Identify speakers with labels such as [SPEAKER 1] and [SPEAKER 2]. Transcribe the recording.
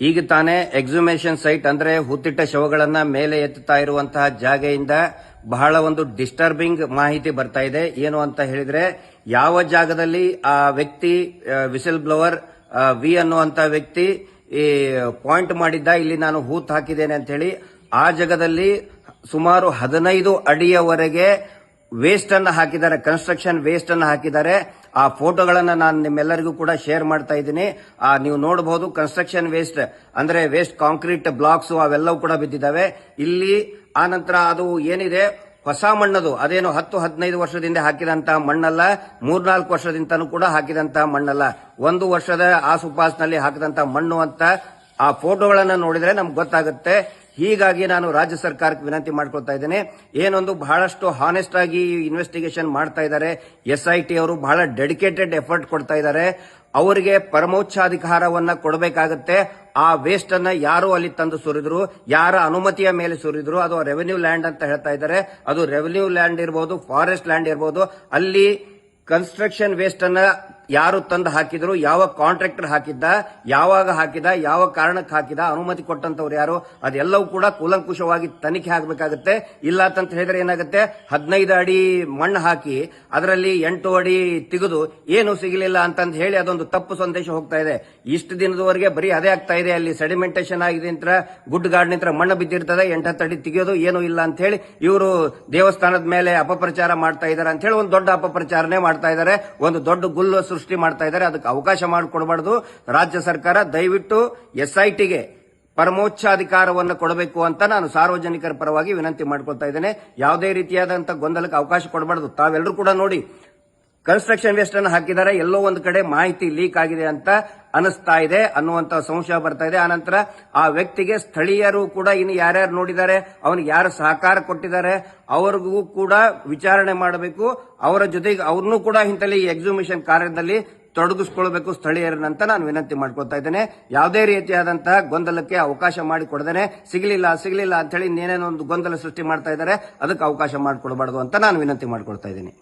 [SPEAKER 1] ಈಗ ತಾನೇ exhumation site ಅಂದ್ರೆ ಹುತ್ತಿಟ್ಟ ಶವಗಳನ್ನ ಮೇಲೆ ಎತ್ತುತ್ತಾ ಇರುವಂತಹ ಜಾಗೆಯಿಂದ ಬಹಳ ಒಂದು ಡಿಸ್ಟರ್ಬಿಂಗ್ ಮಾಹಿತಿ ಬರ್ತಾ ಇದೆ. ಏನು ಅಂತ ಹೇಳಿದ್ರೆ ಯಾವ ಜಾಗದಲ್ಲಿ ಆ ವ್ಯಕ್ತಿ ವಿಸಿಲ್ ಬ್ಲೋವರ್ ವಿ ಅನ್ನುವಂತ ವ್ಯಕ್ತಿ, ಈ ಪಾಯಿಂಟ್ ಮಾಡಿದ್ದ, ಇಲ್ಲಿ ನಾನು ಹೂತ್ ಹಾಕಿದ್ದೇನೆ ಅಂತ ಹೇಳಿ ಆ ಜಾಗದಲ್ಲಿ ಸುಮಾರು ಹದಿನೈದು ಅಡಿಯವರೆಗೆ ವೇಸ್ಟ್ ಅನ್ನ ಹಾಕಿದ್ದಾರೆ ಕನ್ಸ್ಟ್ರಕ್ಷನ್ ವೇಸ್ಟ್ ಅನ್ನ ಹಾಕಿದ್ದಾರೆ. ಆ ಫೋಟೋಗಳನ್ನ ನಾನು ನಿಮ್ಮೆಲ್ಲರಿಗೂ ಕೂಡ ಶೇರ್ ಮಾಡ್ತಾ ಇದ್ದೀನಿ. ಆ, ನೀವು ನೋಡಬಹುದು ಕನ್ಸ್ಟ್ರಕ್ಷನ್ ವೇಸ್ಟ್ ಅಂದ್ರೆ ವೇಸ್ಟ್ ಕಾಂಕ್ರೀಟ್ ಬ್ಲಾಕ್ಸ್ ಅವೆಲ್ಲವೂ ಕೂಡ ಬಿದ್ದಿದ್ದಾವೆ. ಇಲ್ಲಿ ಆ ನಂತರ ಅದು ಏನಿದೆ? ಹೊಸ ಮಣ್ಣದು, ಅದೇನು ಹತ್ತು, ಹದಿನೈದು ವರ್ಷದಿಂದ ಹಾಕಿದಂತಹ ಮಣ್ಣಲ್ಲ, ಮೂರ್ನಾಲ್ಕು ವರ್ಷದಿಂದನೂ ಕೂಡ ಹಾಕಿದಂತಹ ಮಣ್ಣಲ್ಲ. ಒಂದು ವರ್ಷದ ಆಸುಪಾಸಿನಲ್ಲಿ ಹಾಕಿದಂತಹ ಮಣ್ಣು ಅಂತ ಆ ಫೋಟೋಗಳನ್ನ ನೋಡಿದ್ರೆ ನಮ್ಗೆ ಗೊತ್ತಾಗುತ್ತೆ. ಹೀಗಾಗಿ ನಾನು ರಾಜ್ಯ ಸರ್ಕಾರಕ್ಕೆ ವಿನಂತಿ ಮಾಡ್ಕೊಳ್ತಾ ಇದ್ದೇನೆ. ಏನೊಂದು ಬಹಳಷ್ಟು ಹಾನೆಸ್ಟ್ ಆಗಿ ಇನ್ವೆಸ್ಟಿಗೇಷನ್ ಮಾಡ್ತಾ ಇದ್ದಾರೆ. ಎಸ್ ಐ ಟಿ ಅವರು ಬಹಳ ಡೆಡಿಕೇಟೆಡ್ ಎಫರ್ಟ್ ಕೊಡ್ತಾ ಇದ್ದಾರೆ. ಅವರಿಗೆ ಪರಮೋಚ್ಚಾಧಿಕಾರವನ್ನ ಕೊಡಬೇಕಾಗತ್ತೆ. ಆ ವೇಸ್ಟ್ ಅನ್ನ ಯಾರು ಅಲ್ಲಿ ತಂದು ಸುರಿದ್ರು, ಯಾರ ಅನುಮತಿಯ ಮೇಲೆ ಸುರಿದ್ರು, ಅದು ರೆವೆನ್ಯೂ ಲ್ಯಾಂಡ್ ಅಂತ ಹೇಳ್ತಾ ಇದ್ದಾರೆ. ಅದು ರೆವೆನ್ಯೂ ಲ್ಯಾಂಡ್ ಇರಬಹುದು ಫಾರೆಸ್ಟ್ ಲ್ಯಾಂಡ್ ಇರಬಹುದು ಅಲ್ಲಿ ಕನ್ಸ್ಟ್ರಕ್ಷನ್ ವೇಸ್ಟ್ ಅನ್ನ ಯಾರು ತಂದು ಹಾಕಿದ್ರು, ಯಾವ ಕಾಂಟ್ರಾಕ್ಟರ್ ಹಾಕಿದ್ದ, ಯಾವಾಗ ಹಾಕಿದ, ಯಾವ ಕಾರಣಕ್ಕೆ ಹಾಕಿದ, ಅನುಮತಿ ಕೊಟ್ಟಂತವ್ರು ಯಾರು, ಅದೆಲ್ಲವೂ ಕೂಡ ಕೂಲಂಕುಷವಾಗಿ ತನಿಖೆ ಆಗಬೇಕಾಗುತ್ತೆ. ಇಲ್ಲ ಅಂತ ಹೇಳಿದ್ರೆ ಏನಾಗುತ್ತೆ? ಹದಿನೈದು ಅಡಿ ಮಣ್ಣು ಹಾಕಿ ಅದರಲ್ಲಿ ಎಂಟು ಅಡಿ ತೆಗೆದು ಏನು ಸಿಗಲಿಲ್ಲ ಅಂತಂದು ಹೇಳಿ ಅದೊಂದು ತಪ್ಪು ಸಂದೇಶ ಹೋಗ್ತಾ ಇದೆ. ಇಷ್ಟು ದಿನದವರೆಗೆ ಬರೀ ಅದೇ ಆಗ್ತಾ ಇದೆ. ಅಲ್ಲಿ ಸೆಡಿಮೆಂಟೇಷನ್ ಆಗಿದೆ ಅಂತ ಗುಡ್ ಗಾರ್ಡ್ನಿಂದ ಮಣ್ಣು ಬಿದ್ದಿರ್ತದೆ, ಎಂಟತ್ತು ಅಡಿ ತೆಗೆಯೋದು ಏನು ಇಲ್ಲ ಅಂತ ಹೇಳಿ ಇವರು ದೇವಸ್ಥಾನದ ಮೇಲೆ ಅಪಪ್ರಚಾರ ಮಾಡ್ತಾ ಇದ್ದಾರೆ ಅಂತ ಹೇಳಿ ಒಂದು ದೊಡ್ಡ ಅಪಪ್ರಚಾರನೇ ಮಾಡ್ತಾ ಇದ್ದಾರೆ. ಒಂದು ದೊಡ್ಡ ಗುಲ್ಲು ಸೃಷ್ಟಿ ಮಾಡ್ತಾ ಇದ್ದಾರೆ, ಅದಕ್ಕೆ ಅವಕಾಶ ಮಾಡಿಕೊಡಬಾರ್ದು. ರಾಜ್ಯ ಸರ್ಕಾರ ದಯವಿಟ್ಟು ಎಸ್ಐಟಿಗೆ ಪರಮೋಚ್ಚಾಧಿಕಾರವನ್ನು ಕೊಡಬೇಕು ಅಂತ ನಾನು ಸಾರ್ವಜನಿಕರ ಪರವಾಗಿ ವಿನಂತಿ ಮಾಡ್ಕೊಳ್ತಾ ಇದ್ದೇನೆ. ಯಾವುದೇ ರೀತಿಯಾದಂತಹ ಗೊಂದಲಕ್ಕೆ ಅವಕಾಶ ಕೊಡಬಾರ್ದು. ತಾವೆಲ್ಲರೂ ಕೂಡ ನೋಡಿ ಕನ್ಸ್ಟ್ರಕ್ಷನ್ ವೇಸ್ಟ್ ಅನ್ನು ಹಾಕಿದ್ದಾರೆ. ಎಲ್ಲೋ ಒಂದು ಕಡೆ ಮಾಹಿತಿ ಲೀಕ್ ಆಗಿದೆ ಅಂತ ಅನಿಸ್ತಾ ಇದೆ ಅನ್ನುವಂತ ಸಂಶಯ ಬರ್ತಾ ಇದೆ. ಆನಂತರ ಆ ವ್ಯಕ್ತಿಗೆ ಸ್ಥಳೀಯರು ಕೂಡ ಇನ್ನು ಯಾರ್ಯಾರು ನೋಡಿದ್ದಾರೆ, ಅವನಿಗೆ ಯಾರು ಸಹಕಾರ ಕೊಟ್ಟಿದ್ದಾರೆ, ಅವ್ರಿಗೂ ಕೂಡ ವಿಚಾರಣೆ ಮಾಡಬೇಕು. ಅವರ ಜೊತೆಗೆ ಅವ್ರನ್ನೂ ಕೂಡ ಇಂಥಲ್ಲಿ ಎಕ್ಸಿಬಿಷನ್ ಕಾರ್ಯದಲ್ಲಿ ತೊಡಗಿಸ್ಕೊಳ್ಬೇಕು ಸ್ಥಳೀಯರನ್ನಂತ ನಾನು ವಿನಂತಿ ಮಾಡ್ಕೊಳ್ತಾ ಇದ್ದೇನೆ. ಯಾವುದೇ ರೀತಿಯಾದಂತಹ ಗೊಂದಲಕ್ಕೆ ಅವಕಾಶ ಮಾಡಿಕೊಡದೇನೆ. ಸಿಗಲಿಲ್ಲ ಸಿಗಲಿಲ್ಲ ಅಂತ ಹೇಳಿ ಇನ್ನೇನೇನೋ ಒಂದು ಗೊಂದಲ ಸೃಷ್ಟಿ ಮಾಡ್ತಾ ಇದ್ದಾರೆ. ಅದಕ್ಕೆ ಅವಕಾಶ ಮಾಡಿಕೊಡಬಾರ್ದು ಅಂತ ನಾನು ವಿನಂತಿ ಮಾಡ್ಕೊಳ್ತಾ ಇದ್ದೀನಿ.